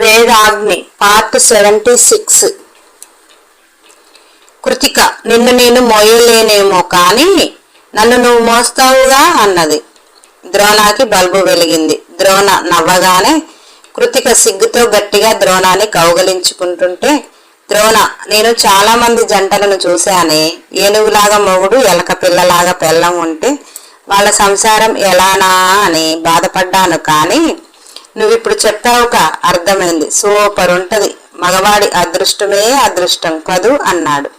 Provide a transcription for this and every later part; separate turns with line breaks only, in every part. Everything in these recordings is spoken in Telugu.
Vedagni part seventy six. Kritika నిన్ను నేను మోయలేనేమో కానీ నన్ను నువ్వు మోస్తావుగా అన్నది. ద్రోణాకి బల్బు వెలిగింది. ద్రోణ నవ్వగానే కృతిక సిగ్గుతో గట్టిగా ద్రోణాన్ని కౌగలించుకుంటుంటే ద్రోణ నేను చాలా మంది జంటలను చూశానే ఏనుగులాగా మొగుడు ఎలక పిల్లలాగా పెళ్ళం ఉంటే వాళ్ళ సంసారం ఎలానా అని బాధపడ్డాను కానీ నువ్విప్పుడు చెప్పావుక అర్థమైంది. సూపర్ ఉంటది. మగవాడి అదృష్టమే అదృష్టం కదూ అన్నాడు.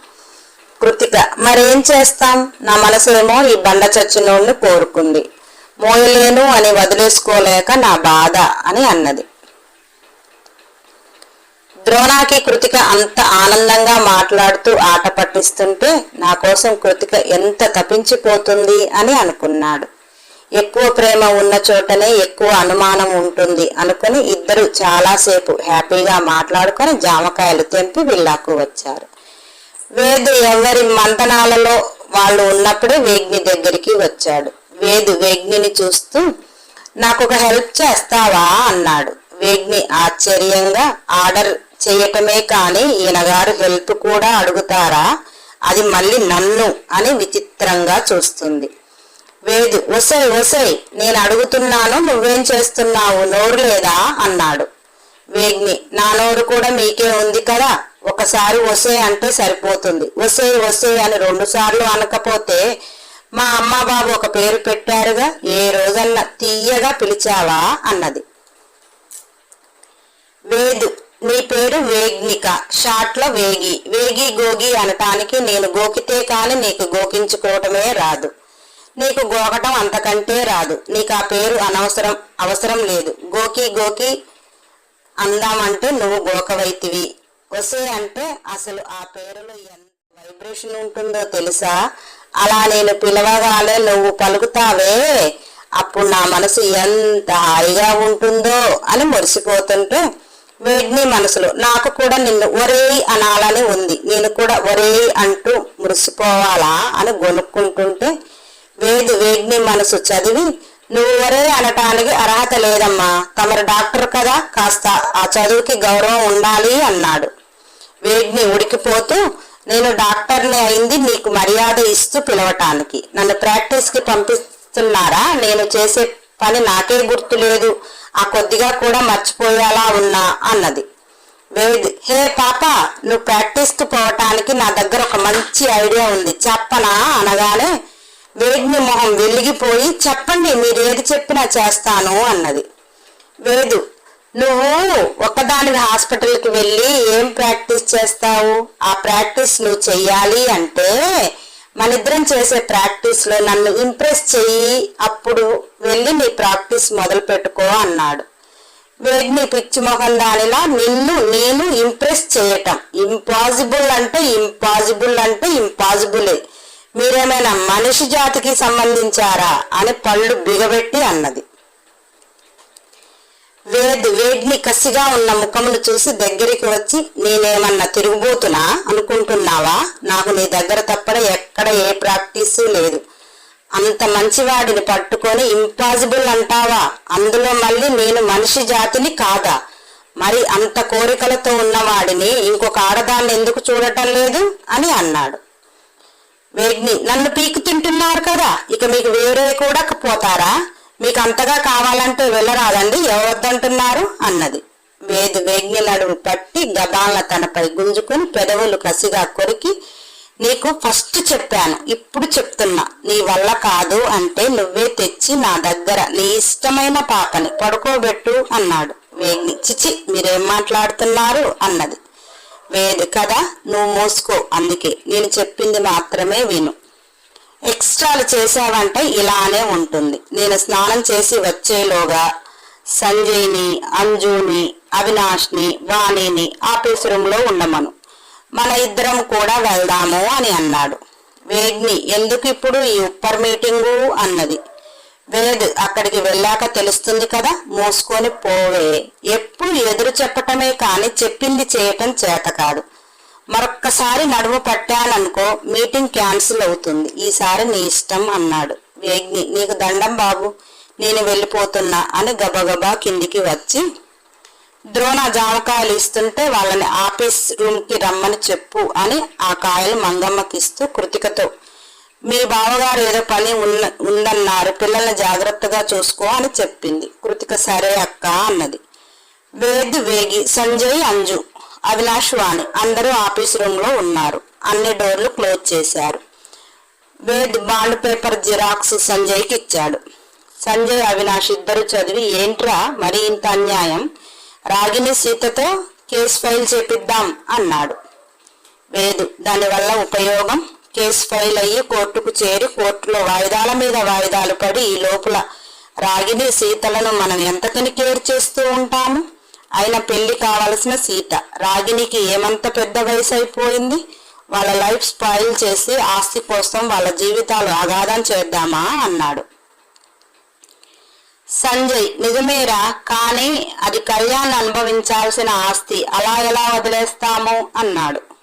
కృతిక మరేం చేస్తాం? నా మనసేమో ఈ బండ చచ్చినోడిని కోరుకుంది. మోయలేను అని వదిలేసుకోలేక నా బాధ అని అన్నది. ద్రోణాకి కృతిక అంత ఆనందంగా మాట్లాడుతూ ఆట పట్టిస్తుంటే నా కోసం కృతిక ఎంత తప్పించిపోతుంది అని అనుకున్నాడు. ఎక్కువ ప్రేమ ఉన్న చోటనే ఎక్కువ అనుమానం ఉంటుంది అనుకుని ఇద్దరు చాలాసేపు హ్యాపీగా మాట్లాడుకొని జామకాయలు తెంపి విల్లాకు వచ్చారు. వేదు ఎవరి మంతనాలలో వాళ్ళు ఉన్నప్పుడే వేగ్ని దగ్గరికి వచ్చాడు. వేదు వేగ్నిని చూస్తూ నాకు ఒక హెల్ప్ చేస్తావా? అన్నాడు. వేగ్ని ఆశ్చర్యంగా ఆర్డర్ చేయటమే కానీ ఈయనగారు హెల్ప్ కూడా అడుగుతారా? అది మళ్ళీ నన్ను అని విచిత్రంగా చూస్తుంది. వేదు. ఒసై ఒసై నేను అడుగుతున్నాను నువ్వేం చేస్తున్నావు? నోరు లేదా? అన్నాడు. వేగ్ని నా నోరు కూడా మీకే ఉంది కదా. ఒకసారి ఒసే అంటే సరిపోతుంది. ఒసే ఒసే అని రెండు సార్లు అనకపోతే మా అమ్మ బాబు ఒక పేరు పెట్టారుగా ఏ రోజన్నా తీయగా పిలిచావా? అన్నది. వేదు నీ పేరు వేగ్నిక షార్ట్లో వేగి వేగి గోగి అనటానికి నేను గోకితే కాని నీకు గోకించుకోవటమే రాదు. నీకు గోకటం అంతకంటే రాదు. నీకు ఆ పేరు అనవసరం అవసరం లేదు. గోకి గోకి అందామంటే నువ్వు గోకవైతివి. వసే అంటే అసలు ఆ పేరులో ఎంత వైబ్రేషన్ ఉంటుందో తెలుసా? అలా నేను పిలవగానే నువ్వు పలుకుతావే. అప్పుడు నా మనసు ఎంత హాయిగా ఉంటుందో అని మురిసిపోతుంటే వేడిని మనసులో. నాకు కూడా నిన్ను ఒరేయ్ అనాలని ఉంది. నేను కూడా ఒరేయ్ అంటూ మురిసిపోవాలా అని గొనుక్కుంటుంటే వేది వేగ్ని మనసు చదివి నువ్వు ఒరే అనటానికి అర్హత లేదమ్మా. తమరు డాక్టర్ కదా కాస్త ఆ చదువుకి గౌరవం ఉండాలి అన్నాడు. వేగ్ని ఉడికిపోతూ నేను డాక్టర్ని అయింది నీకు మర్యాద ఇస్తూ పిలవటానికి. నన్ను ప్రాక్టీస్కి పంపిస్తున్నారా? నేను చేసే పని నాకే గుర్తు లేదు. ఆ కొద్దిగా కూడా మర్చిపోయేలా ఉన్నా అన్నది. వేద్ హే పాప నువ్వు ప్రాక్టీస్కి పోవటానికి నా దగ్గర ఒక మంచి ఐడియా ఉంది. చెప్పనా? అనగానే వేగ్ని మొహం వెలిగిపోయి చెప్పండి మీరు ఏది చెప్పినా చేస్తాను అన్నది. వేదు నువ్వు ఒకదాని హాస్పిటల్కి వెళ్ళి ఏం ప్రాక్టీస్ చేస్తావు? ఆ ప్రాక్టీస్ నువ్వు చెయ్యాలి అంటే మనిద్దరం చేసే ప్రాక్టీస్లో నన్ను ఇంప్రెస్ చెయ్యి అప్పుడు వెళ్ళి నీ ప్రాక్టీస్ మొదలు పెట్టుకో అన్నాడు. వేడిని పిచ్చి మొహం దానిలా నిన్ను నేను ఇంప్రెస్ చేయటం. ఇంపాసిబుల్ అంటే ఇంపాసిబుల్ అంటే ఇంపాసిబులే. మీరేమైనా మనిషి జాతికి సంబంధించారా అని పళ్ళు బిగబెట్టి అన్నది. వేద్ వేడ్ని కసిగా ఉన్న ముఖమును చూసి దగ్గరికి వచ్చి నేనేమన్నా తిరుగుబోతున్నా అనుకుంటున్నావా? నాకు నీ దగ్గర తప్పన ఎక్కడ ఏ ప్రాక్టీసు లేదు. అంత మంచివాడిని పట్టుకొని ఇంపాసిబుల్ అంటావా? అందులో మళ్ళీ నేను మనిషి జాతిని కాదా? మరి అంత కోరికలతో ఉన్నవాడిని ఇంకొక ఆడదాన్ని ఎందుకు చూడటం లేదు? అని అన్నాడు. వేడిని నన్ను పీకు తింటున్నారు కదా? ఇక మీకు వేరే కూడా పోతారా? మీకు అంతగా కావాలంటే వెళ్ళరాదండి ఎవరొద్దంటున్నారు? అన్నది. వేది వేగ్ని నడుము పట్టి గబాల తనపై గుంజుకుని పెదవులు కసిగా కొరికి నీకు ఫస్ట్ చెప్పాను ఇప్పుడు చెప్తున్నా. నీ వల్ల కాదు అంటే నువ్వే తెచ్చి నా దగ్గర నీ ఇష్టమైన పాపని పడుకోబెట్టు అన్నాడు వేగ్ని. చిచి మీరేం మాట్లాడుతున్నారు? అన్నది. వేదు కదా? నువ్వు మూసుకో. అందుకే నేను చెప్పింది మాత్రమే విను. ఎక్స్ట్రాలు చేసావంటే ఇలానే ఉంటుంది. నేను స్నానం చేసి వచ్చేలోగా సంజయ్ని అంజుని అవినాష్ని వాణిని ఆఫీస్ రూమ్లో ఉండమను. మన ఇద్దరం కూడా వెళ్దాము అని అన్నాడు. వేగ్ని ఎందుకు ఇప్పుడు ఈ ఉప్పర్ మీటింగు? అన్నది. వేద్ అక్కడికి వెళ్ళాక తెలుస్తుంది కదా మూసుకొని పోవే. ఎప్పుడు ఎదురు చెప్పటమే కాని చెప్పింది చేయటం చేత కాదు. మరొక్కసారి నడుము పట్టాననుకో మీటింగ్ క్యాన్సిల్ అవుతుంది. ఈసారి నీ ఇష్టం అన్నాడు. వేగ్ని నీకు దండం బాబు నేను వెళ్ళిపోతున్నా అని గబగబా కిందికి వచ్చి ద్రోణ జామకాయలు ఇస్తుంటే వాళ్ళని ఆఫీస్ రూమ్కి రమ్మని చెప్పు అని ఆ కాయలు మంగమ్మకిస్తూ కృతికతో మీ బావగారు ఏదో పని ఉన్న ఉందన్నారు పిల్లల్ని జాగ్రత్తగా చూసుకో అని చెప్పింది. కృతిక సరే అక్క అన్నది. వేద్ వేగి సంజయ్ అంజు అవినాష్ వాణి అందరూ ఆఫీస్ రూమ్లో ఉన్నారు. అన్ని డోర్లు క్లోజ్ చేశారు. వేద్ బాండ్ పేపర్ జిరాక్స్ సంజయ్కి ఇచ్చాడు. సంజయ్ అవినాష్ ఇద్దరు చదివి ఏంట్రా మరి ఇంత అన్యాయం? రాగిని సీతతో కేసు ఫైల్ చేపిద్దాం అన్నాడు. వేదు దానివల్ల ఉపయోగం కేసు ఫైల్ అయ్యి కోర్టుకు చేరి కోర్టులో వాయిదాల మీద వాయిదాలు పడి ఈ లోపల రాగిని సీతలను మనం ఎంతకని కేర్ చేస్తూ ఉంటాము? అయిన పెళ్ళి కావలసిన సీత రాగినికి ఏమంత పెద్ద వయసు అయిపోయింది? వాళ్ళ లైఫ్ స్పాయిల్ చేసి ఆస్తి కోసం వాళ్ళ జీవితాలు అగాధం చేద్దామా? అన్నాడు. సంజయ్ నిజమేరా? కానీ అది కళ్యాణ్ అనుభవించాల్సిన ఆస్తి. అలా ఎలా వదిలేస్తాము? అన్నాడు.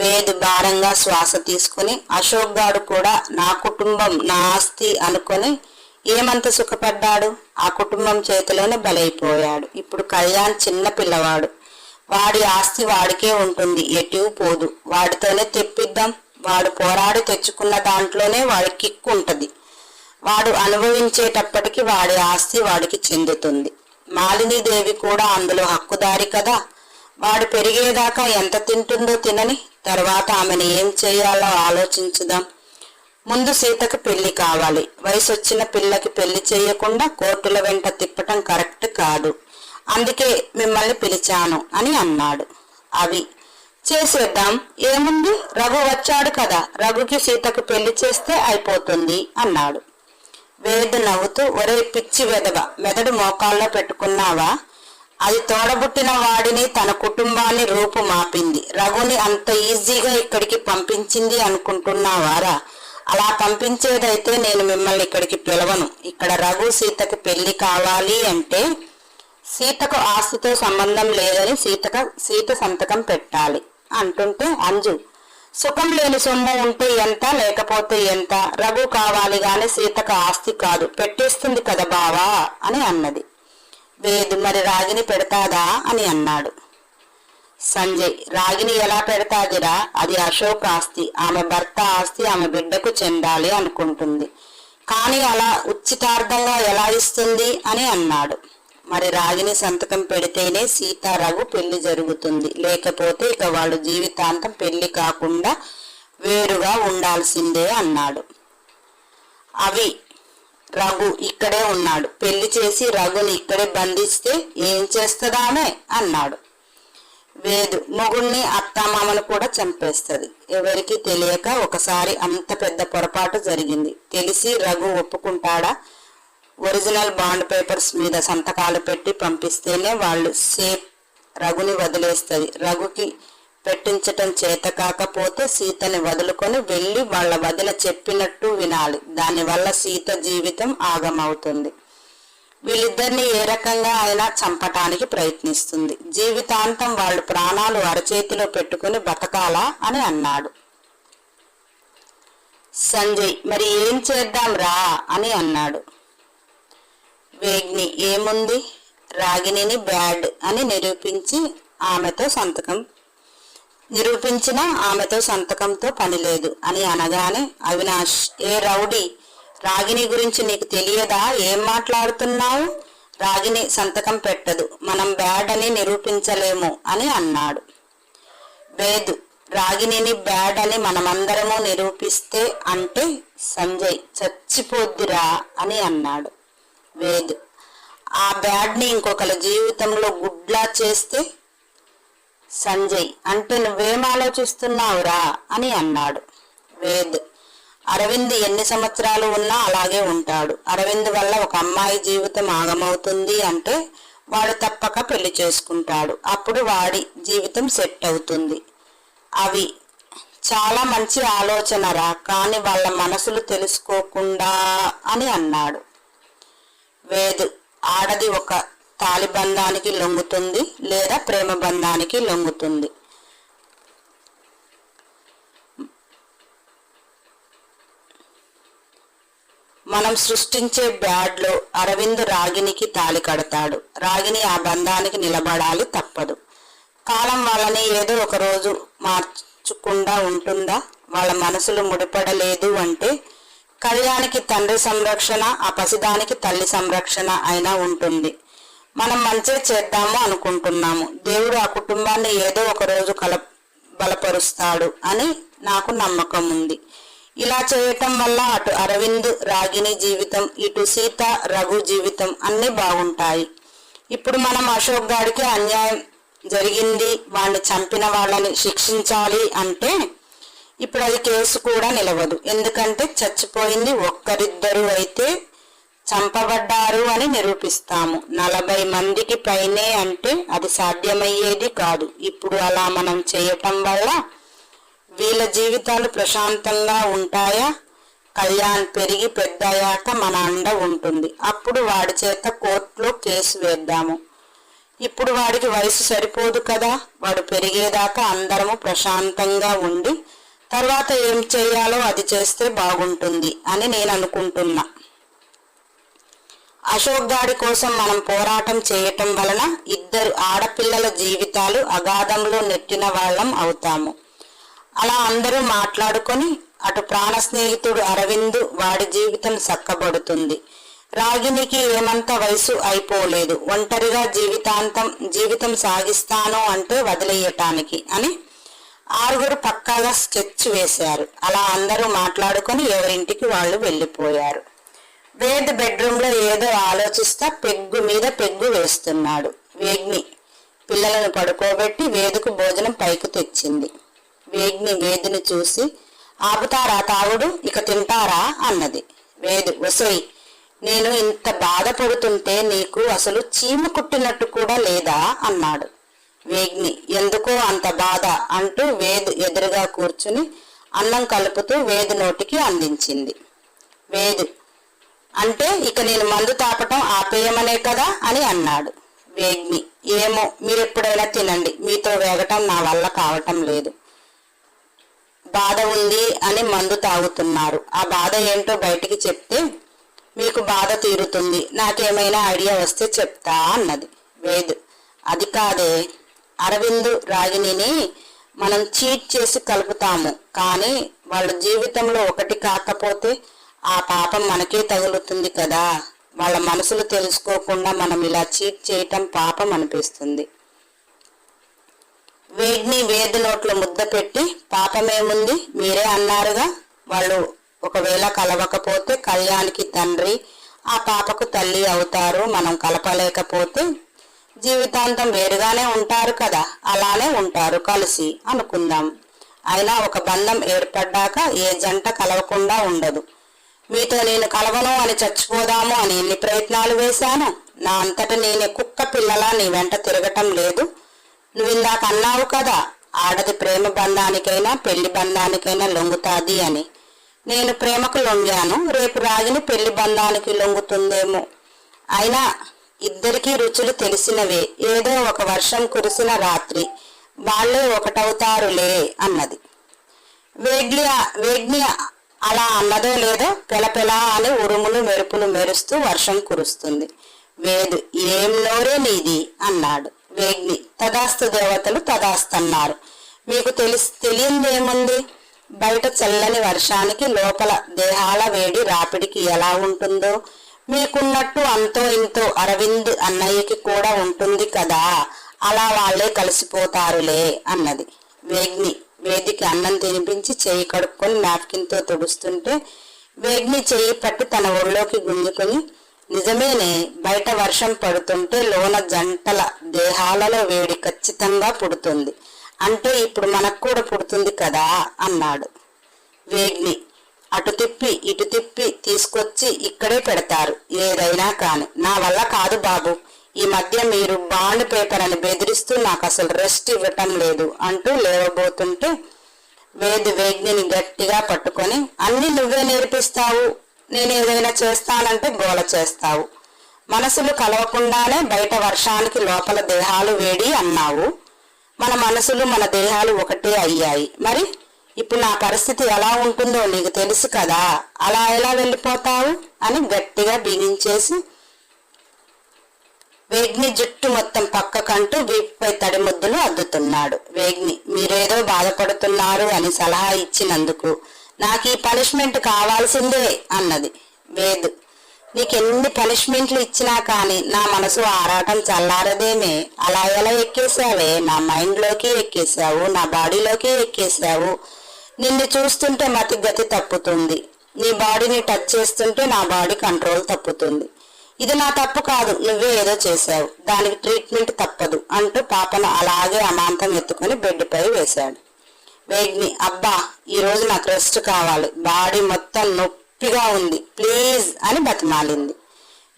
వేద్ భారంగా శ్వాస తీసుకుని అశోక్ గాడు కూడా నా కుటుంబం నా ఆస్తి అనుకొని ఏమంత సుఖపడ్డాడు? ఆ కుటుంబం చేతిలోనే బలైపోయాడు. ఇప్పుడు కళ్యాణ్ చిన్న పిల్లవాడు. వాడి ఆస్తి వాడికే ఉంటుంది. ఎటు పోదు. వాడితోనే తెప్పిద్దాం. వాడు పోరాడి తెచ్చుకున్న దాంట్లోనే వాడి కిక్కు ఉంటుంది. వాడు అనుభవించేటప్పటికి వాడి ఆస్తి వాడికి చెందుతుంది. మాలినీదేవి కూడా అందులో హక్కుదారి కదా. వాడు పెరిగేదాకా ఎంత తింటుందో తినని తర్వాత ఆమెను ఏం చేయాలో ఆలోచించుదాం. ముందు సీతకు పెళ్ళి కావాలి. వయసు వచ్చిన పిల్లకి పెళ్ళి చేయకుండా కోర్టుల వెంట తిప్పటం కరెక్ట్ కాదు. అందుకే మిమ్మల్ని పిలిచాను అని అన్నాడు. అవి చేసేద్దాం. ఏముంది? రఘు వచ్చాడు కదా. రఘుకి సీతకు పెళ్ళి చేస్తే అయిపోతుంది అన్నాడు. వేద నవ్వుతూ ఒరే పిచ్చి వెదవ మెదడు మోకాల్లో పెట్టుకున్నావా? అది తోడబుట్టిన వాడిని తన కుటుంబాన్ని రూపు మాపింది రఘుని అంత ఈజీగా ఇక్కడికి పంపించింది అనుకుంటున్నావారా? అలా పంపించేదైతే నేను మిమ్మల్ని ఇక్కడికి పిలవను. ఇక్కడ రఘు సీతకు పెళ్ళి కావాలి అంటే సీతకు ఆస్తితో సంబంధం లేదని సీతక సీత సంతకం పెట్టాలి అంటుంటే అంజు. సుఖం లేని సొమ్ము ఉంటే ఎంత లేకపోతే ఎంత? రఘు కావాలి గాని సీతకు ఆస్తి కాదు. పెట్టేస్తుంది కదా బావా అని అన్నది. లేదు మరి రాగిని పెడతాదా అని అన్నాడు. సంజయ్ రాగిని ఎలా పెడతాదిరా? అది అశోక్ ఆస్తి ఆమె భర్త ఆస్తి ఆమె బిడ్డకు చెందాలి అనుకుంటుంది. కానీ అలా ఉచితార్థంగా ఎలా ఇస్తుంది అని అన్నాడు. మరి రాగిని సంతకం పెడితేనే సీతారావు పెళ్ళి జరుగుతుంది. లేకపోతే ఇక వాళ్ళు జీవితాంతం పెళ్ళి కాకుండా వేరుగా ఉండాల్సిందే అన్నాడు. అవి రఘు ఇక్కడే ఉన్నాడు. పెళ్ళి చేసి రఘుని ఇక్కడే బంధిస్తే ఏం చేస్తుందామే? అన్నాడు. వేదు మొగుణ్ణి అత్తామామను కూడా చంపేస్తుంది. ఎవరికి తెలియక ఒకసారి అంత పెద్ద పొరపాటు జరిగింది. తెలిసి రఘు ఒప్పుకుంటాడా? ఒరిజినల్ బాండ్ పేపర్స్ మీద సంతకాలు పెట్టి పంపిస్తేనే వాళ్ళు సేఫ్ రఘుని వదిలేస్తుంది. రఘుకి పెట్టించటం చేత కాకపోతే సీతని వదులుకొని వెళ్ళి వాళ్ళ వదిన చెప్పినట్టు వినాలి. దానివల్ల సీత జీవితం ఆగమవుతుంది. వీళ్ళిద్దరిని ఏ రకంగా అయినా చంపటానికి ప్రయత్నిస్తుంది. జీవితాంతం వాళ్ళు ప్రాణాలు అరచేతిలో పెట్టుకుని బతకాలా అని అన్నాడు. సంజయ్ మరి ఏం చేద్దాం రా అని అన్నాడు. వేగ్ని ఏముంది? రాగిణిని బ్యాడ్ అని నిరూపించి ఆమెతో సంతకం నిరూపించిన ఆమెతో సంతకంతో పని లేదు అని అనగానే అవినాష్ ఏ రౌడీ రాగిణి గురించి నీకు తెలియదా? ఏం మాట్లాడుతున్నావు? రాగిణి సంతకం పెట్టదు. మనం బ్యాడ్ అని నిరూపించలేము అని అన్నాడు. వేదు రాగిణిని బ్యాడ్ అని మనమందరము నిరూపిస్తే అంటే సంజయ్ చచ్చిపోద్దిరా అని అన్నాడు వేద్. ఆ బ్యాడ్ని ఇంకొకరి జీవితంలో గుడ్లా చేస్తే సంజయ్ అంటే నువ్వేం ఆలోచిస్తున్నావురా అని అన్నాడు. వేద్ అరవింద్ ఎన్ని సంవత్సరాలు ఉన్నా అలాగే ఉంటాడు. అరవింద్ వల్ల ఒక అమ్మాయి జీవితం ఆగమవుతుంది అంటే వాడు తప్పక పెళ్ళి చేసుకుంటాడు. అప్పుడు వాడి జీవితం సెట్ అవుతుంది. అవి చాలా మంచి ఆలోచనరా కానీ వాళ్ళ మనసులు తెలుసుకోకుండా అని అన్నాడు. వేదు ఆడది ఒక తాలిబంధానికి లొంగుతుంది లేదా ప్రేమ బంధానికి లొంగుతుంది. మనం సృష్టించే బ్యాడ్లో అరవింద్ రాగినికి తాలి కడతాడు. రాగిని ఆ బంధానికి నిలబడాలి తప్పదు. కాలం వాళ్ళని ఏదో ఒక రోజు మార్చకుండా ఉంటుందా? వాళ్ళ మనసులు ముడిపడలేదు అంటే కళ్యాణికి తండ్రి సంరక్షణ ఆ పసిదానికి తల్లి సంరక్షణ అయినా ఉంటుంది. మనం మంచి చేద్దాము అనుకుంటున్నాము. దేవుడు ఆ కుటుంబాన్ని ఏదో ఒక రోజు కల బలపరుస్తాడు అని నాకు నమ్మకం ఉంది. ఇలా చేయటం వల్ల అటు అరవింద్ రాగిణి జీవితం ఇటు సీత రఘు జీవితం అన్నీ బాగుంటాయి. ఇప్పుడు మనం అశోక్ గారికి అన్యాయం జరిగింది వాడిని చంపిన వాళ్ళని శిక్షించాలి అంటే ఇప్పుడు అది కేసు కూడా నిలవదు. ఎందుకంటే చచ్చిపోయింది ఒక్కరిద్దరు అయితే చంపబడ్డారు అని నిరూపిస్తాము. నలభై మందికి పైనే అంటే అది సాధ్యమయ్యేది కాదు. ఇప్పుడు అలా మనం చేయటం వల్ల వీళ్ళ జీవితాలు ప్రశాంతంగా ఉంటాయా? కళ్యాణ్ పెరిగి పెద్దయ్యాక మన అండ ఉంటుంది. అప్పుడు వాడి చేత కోర్టులో కేసు వేద్దాము. ఇప్పుడు వాడికి వయసు సరిపోదు కదా. వాడు పెరిగేదాకా అందరము ప్రశాంతంగా ఉండి తర్వాత ఏం చేయాలో అది చేస్తే బాగుంటుంది అని నేను అనుకుంటున్నా. అశోక్ గాడి కోసం మనం పోరాటం చేయటం వలన ఇద్దరు ఆడపిల్లల జీవితాలు అగాధంలో నెట్టిన వాళ్ళం అవుతాము. అలా అందరూ మాట్లాడుకొని అటు ప్రాణ స్నేహితుడు అరవింద్ వాడి జీవితం చక్కబడుతుంది. రాగినికి ఏమంత వయసు అయిపోలేదు. ఒంటరిగా జీవితాంతం జీవితం సాగిస్తాను అంటే వదిలేయటానికి అని ఆరుగురు పక్కాగా స్కెచ్ వేశారు. అలా అందరూ మాట్లాడుకొని ఎవరింటికి వాళ్ళు వెళ్ళిపోయారు. వేద్ బెడ్రూమ్లో ఏదో ఆలోచిస్తా పెగ్గు మీద పెగ్గు వేస్తున్నాడు. వేగ్ని పిల్లలను పడుకోబెట్టి వేదుకు భోజనం పైకి తెచ్చింది. వేగ్ని వేదిని చూసి ఆపుతారా తాగుడు? ఇక తింటారా? అన్నది. వేదు ఒసై నేను ఇంత బాధపడుతుంటే నీకు అసలు చీమ కుట్టినట్టు కూడా లేదా? అన్నాడు. వేగ్ని ఎందుకో అంత బాధ? అంటూ వేదు ఎదురుగా కూర్చుని అన్నం కలుపుతూ వేదు నోటికి అందించింది. వేదు అంటే ఇక నేను మందు తాపటం ఆపేయమనే కదా అని అన్నాడు. వేగ్మి ఏమో మీరెప్పుడైనా తినండి మీతో వేగటం నా వల్ల కావటం లేదు. బాధ ఉంది అని మందు తాగుతున్నారు. ఆ బాధ ఏంటో బయటికి చెప్తే మీకు బాధ తీరుతుంది నాకేమైనా ఐడియా వస్తే చెప్తా అన్నది. వేద్ అది కాదే అరవింద్ రాగిణిని మనం చీట్ చేసి కలుపుతాము కానీ వాళ్ళ జీవితంలో ఒకటి కాకపోతే ఆ పాపం మనకే తగులుతుంది కదా. వాళ్ళ మనసులు తెలుసుకోకుండా మనం ఇలా చీట్ చేయటం పాపం అనిపిస్తుంది. వేడిని వేది నోట్లో ముద్ద పెట్టి పాపమేముంది మీరే అన్నారుగా. వాళ్ళు ఒకవేళ కలవకపోతే కళ్యాణ్కి తండ్రి ఆ పాపకు తల్లి అవుతారు. మనం కలపలేకపోతే జీవితాంతం వేరుగానే ఉంటారు కదా. అలానే ఉంటారు కలిసి అనుకుందాం. అయినా ఒక బంధం ఏర్పడ్డాక ఏ జంట కలవకుండా ఉండదు. మీతో నేను కలవను అని చచ్చిపోదాము అని ఎన్ని ప్రయత్నాలు వేశాను? నా అంతట నేనే కుక్క పిల్లలా నీ వెంట తిరగటం లేదు. నువ్వు ఇందాక అన్నావు కదా ఆడది ప్రేమ బంధానికైనా పెళ్ళి బంధానికైనా లొంగుతాది అని. నేను ప్రేమకు లొంగాను రేపు రాగిని పెళ్ళి బంధానికి లొంగుతుందేమో. అయినా ఇద్దరికీ రుచులు తెలిసినవే. ఏదో ఒక వర్షం కురిసిన రాత్రి వాళ్ళే ఒకటవుతారులే అన్నది. వేగ్లియా వేగ్నియా అలా అన్నదో లేదో. పెలపెలా అని ఉరుములు మెరుపులు మెరుస్తూ వర్షం కురుస్తుంది. వేదు ఏం నోరే నీది అన్నాడు. వేగ్ని తదాస్తు దేవతలు తదాస్తన్నారు. మీకు తెలిసి తెలియందేముంది? బయట చల్లని వర్షానికి లోపల దేహాల వేడి రాపిడికి ఎలా ఉంటుందో? మీకున్నట్టు అంతో ఇంతో అరవింద్ అన్నయ్యకి కూడా ఉంటుంది కదా? అలా వాళ్ళే కలిసిపోతారులే అన్నది. వేగ్ని వేదికి అన్నం తినిపించి చేయి కడుక్కొని నాప్కిన్తో తుడుస్తుంటే వేగ్ని చేయి పట్టి తన ఒళ్ళోకి గుంజుకొని నిజమేనే బయట వర్షం పడుతుంటే లోన జంటల దేహాలలో వేడి ఖచ్చితంగా పుడుతుంది. అంటే ఇప్పుడు మనకు కూడా పుడుతుంది కదా అన్నాడు. వేగ్ని అటు తిప్పి ఇటు తిప్పి తీసుకొచ్చి ఇక్కడే పెడతారు. ఏదైనా కాని. నా వల్ల కాదు బాబు. ఈ మధ్య మీరు బాండ్ పేపర్ అని బెదిరిస్తూ నాకు అసలు రెస్ట్ ఇవ్వటం లేదు అంటూ లేవబోతుంటే వేది వేగ్ని గట్టిగా పట్టుకొని అన్ని నువ్వే నేర్పిస్తావు. నేను ఏదైనా చేస్తానంటే గోల చేస్తావు. మనసులు కలవకుండానే బయట వర్షానికి లోపల దేహాలు వేడి అన్నావు. మన మనసులు మన దేహాలు ఒకటే అయ్యాయి. మరి ఇప్పుడు నా పరిస్థితి ఎలా ఉంటుందో నీకు తెలుసు కదా. అలా ఎలా వెళ్ళిపోతావు? అని గట్టిగా బిగించేసి వేగ్ని జుట్టు మొత్తం పక్కకంటూ వీపుపై తడి ముద్దులు అద్దుతున్నాడు. వేగ్ని మీరేదో బాధపడుతున్నారు అని సలహా ఇచ్చినందుకు. నాకు ఈ పనిష్మెంట్ కావాల్సిందే అన్నది. వేద్ నీకెన్ని పనిష్మెంట్లు ఇచ్చినా కానీ నా మనసు ఆరాటం చల్లారదేమే. అలా ఎలా ఎక్కేసావే నా మైండ్లోకి ఎక్కేసావు నా బాడీలోకి ఎక్కేసావు నిన్ను చూస్తుంటే మతి గతి తప్పుతుంది. నీ బాడీని టచ్ చేస్తుంటే నా బాడీ కంట్రోల్ తప్పుతుంది. ఇది నా తప్పు కాదు నువ్వే ఏదో చేశావు. దానికి ట్రీట్మెంట్ తప్పదు అంటూ పాపను అలాగే అమాంతం ఎత్తుకొని బెడ్పై వేశాడు. వేగ్ని అబ్బా ఈరోజు నాకు రెస్ట్ కావాలి. బాడీ మొత్తం నొప్పిగా ఉంది. ప్లీజ్ అని బతిమాలింది.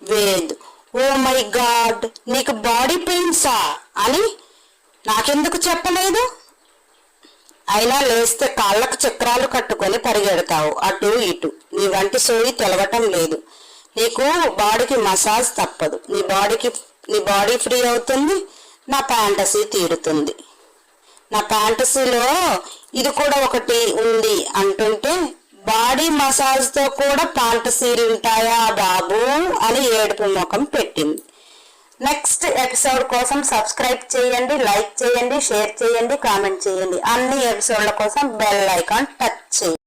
వేద్ ఓ మై గాడ్ నీకు బాడీ పెయిన్సా? అని నాకెందుకు చెప్పలేదు? అయినా లేస్తే కాళ్ళకు చక్రాలు కట్టుకొని పరిగెడతావు. అటు ఇటు. నీ వంటి సోయి తెలవటం లేదు. నీకు బాడీకి మసాజ్ తప్పదు. నీ బాడీకి నీ బాడీ ఫ్రీ అవుతుంది నా ఫ్యాంటసీ తీరుతుంది. నా ఫ్యాంటసీలో ఇది కూడా ఒకటి ఉంది అంటుంటే బాడీ మసాజ్తో కూడా ఫ్యాంటసీలు ఉంటాయా బాబు అని ఏడుపు ముఖం పెట్టింది. నెక్స్ట్ ఎపిసోడ్ కోసం సబ్స్క్రైబ్ చేయండి లైక్ చేయండి షేర్ చేయండి కామెంట్ చేయండి. అన్ని ఎపిసోడ్ల కోసం బెల్ ఐకాన్ టచ్ చేయండి.